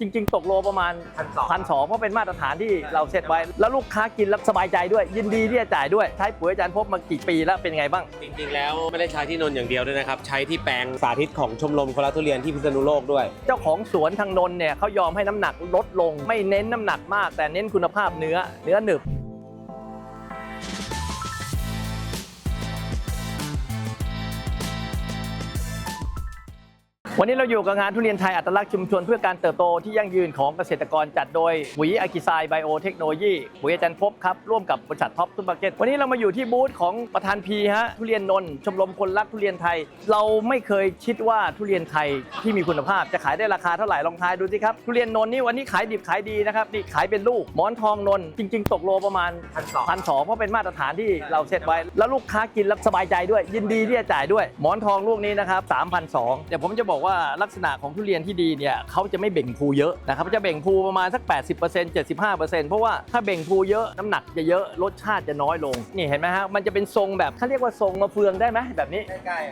จริง ๆ ตกโลประมาณ1,200พันสองเพราะเป็นมาตรฐานที่เราเซตไว้ แล้วลูกค้ากินแล้วสบายใจด้วย ยินดีที่จะจ่ายด้วย ใช้ปุ๋ยอาจารย์พบมากี่ปีแล้วเป็นไงบ้าง จริง ๆ แล้วไม่ได้ใช้ที่นนท์อย่างเดียวด้วยนะครับ ใช้ที่แปลงสาธิตของชมรมคนรักทุเรียนที่พิษณุโลกด้วย เจ้าของสวนทางนนท์เนี่ยเขายอมให้น้ำหนักลดลง ไม่เน้นน้ำหนักมาก แต่เน้นคุณภาพเนื้อเนื้อหนึบ วันนี้เราอยู่กับงานทุเรียนไทยอัตลักษณ์ชุมชนเพื่อการเติบโตที่ยั่งยืนของเกษตรกรจัดโดยหวีอากิไซไบโอเทคโนโลยีหวีอาจารย์พบครับ ร่วมกับบริษัทท็อปซุปเปอร์เก็ตวันนี้เรามาอยู่ที่บูธของประธานพีฮะทุเรียนนนท์ชมรมคนรักทุเรียนไทย เราไม่เคยคิดว่าทุเรียนไทยที่มีคุณภาพจะขายได้ราคาเท่าไหร่ลองทายดูสิครับทุเรียนนนท์นี่วันนี้ขายดิบขายดีนะครับนี่ขายเป็นลูกหมอนทองนนท์จริง ๆ ตกโลประมาณ1,200พันสองเพราะเป็นมาตรฐานที่เราเซตไว้ แล้วลูกค้ากินแล้วสบายใจด้วย ยินดีที่จะจ่ายด้วยหมอนทองลูกนี้นะครับ3,200เดี๋ยวผมจะบอกว่าลักษณะของทุเรียนที่ดีเนี่ยเขาจะไม่เบ่งภูเยอะนะครับจะเบ่งภูประมาณสัก 80% 75%เพราะว่าถ้าเบ่งภูเยอะน้ำหนักจะเยอะรสชาติจะน้อยลงนี่เห็นไหมฮะมันจะเป็นทรงแบบเขาเรียกว่าทรงมะเฟืองได้ไหมแบบนี้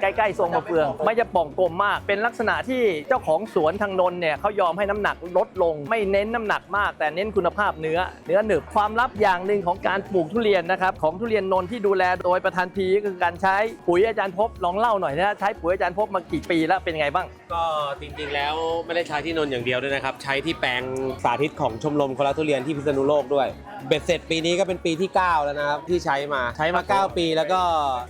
ใกล้ๆทรงมะเฟือง ไม่จะป่องกลมมาก เป็นลักษณะที่เจ้าของสวนทางนนท์เนี่ยเขายอมให้น้ำหนักลดลง ไม่เน้นน้ำหนักมาก แต่เน้นคุณภาพเนื้อ เนื้อหนึบความลับอย่างหนึ่งของการปลูกทุเรียนนะครับของทุเรียนนนท์ที่ดูแลโดยประธานพีก็คือการใช้ปุ๋ยอาจารย์พบลองเล่าหน่อยนะใช้ปุ๋ยอาจารย์พบมากี่ปีแล้วเป็นไงบ้างก็จริงๆแล้วไม่ได้ใช้ที่นนท์อย่างเดียวด้วยนะครับ ใช้ที่แปลงสาธิตของชมรมคนรักทุเรียนที่พิษณุโลกด้วย เบ็ดเสร็จปีนี้ก็เป็นปีที่ 9 แล้วนะครับ ที่ใช้มาใช้มา 9 ปีแล้วก็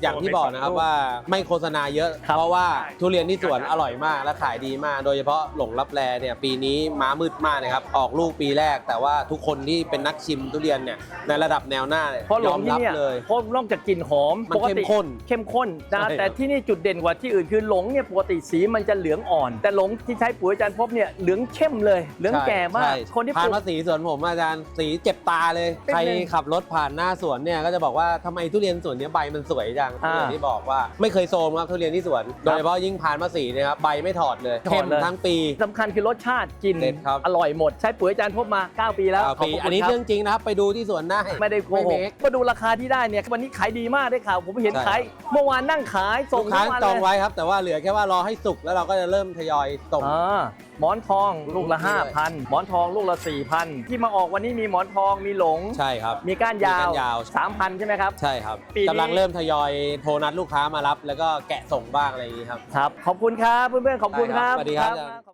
อย่างที่บอกนะครับว่าไม่โฆษณาเยอะครับเพราะว่าทุเรียนที่สวนอร่อยมากและขายดีมาก โดยเฉพาะหลงรับแลเนี่ยปีนี้ม้ามืดมากนะครับออกลูกปีแรก แต่ว่าทุกคนที่เป็นนักชิมทุเรียนเนี่ยในระดับแนวหน้าเนี่ยเพราะหลยองมที่รับเนี่ยเลยเพราะนอกจากกลิ่นหอมมันปกติเข้มข้นเข้มข้นนะใช่ครับแต่ที่นี่จุดเด่นกว่าที่อื่นคือหลงเนี่ยปกติสีมันจะเหลืองอ่อน แต่หลงที่ใช้ปุ๋ยอาจารย์พบเนี่ยเหลืองเข้มเลยเหลืองแก่มากใช่คนที่ปผ่านลูกมาสีสวนผมอาจารย์สีเจ็บตาเลยเป็นใครไงขับรถผ่านหน้าสวนเนี่ยก็จะบอกว่าทำไมทุเรียนสวนเนี้ยใบมันสวยจังอ่าอย่างที่บอกว่าไม่เคยโซมครับทุเรียนที่สวนโดยเฉพาะยิ่งผ่านมาสีเนะครับใบไม่ถอดเลยถอเข้ดมเลยทั้งปีสำคัญคือรสชาติกลิ่นเด็ดครับอร่อยหมดใช้ปุ๋ยอาจารย์พบมา 9 ปีแล้วอ่าขอบปีพระคุณอันนี้ครับเรื่องจริงนะครับไปดูที่สวนได้ไม่ได้โกไม่หเมกคมาดูราคาที่ได้เนี่ยวันนี้ขายดีมากได้ข่าวผมเห็นใช่ขายเมื่อวานนั่งขายส่ลูงกค้าทุวันจองเลยไว้ครับแต่ว่าเหลือแค่ว่ารอให้สุกแล้วเราก็จะเริ่มทยอยส่ง อ่าหมอนทองลูกละ5,000หมอนทองลูกละ 4,000 ที่มาออกวันนี้มีหมอนทองมีหลง ใช่ครับ มีก้านยาว มีก้านยาว 3,000 ใช่ไหมครับ ใช่ครับปีนี้ กำลังเริ่มทยอยโทรนัดลูกค้ามารับ แล้วก็แกะส่งบ้างอะไรอย่างนี้ครับ ครับ ขอบคุณครับ เพื่อนๆ ขอบคุณครับได้ครับสวัสดีครับ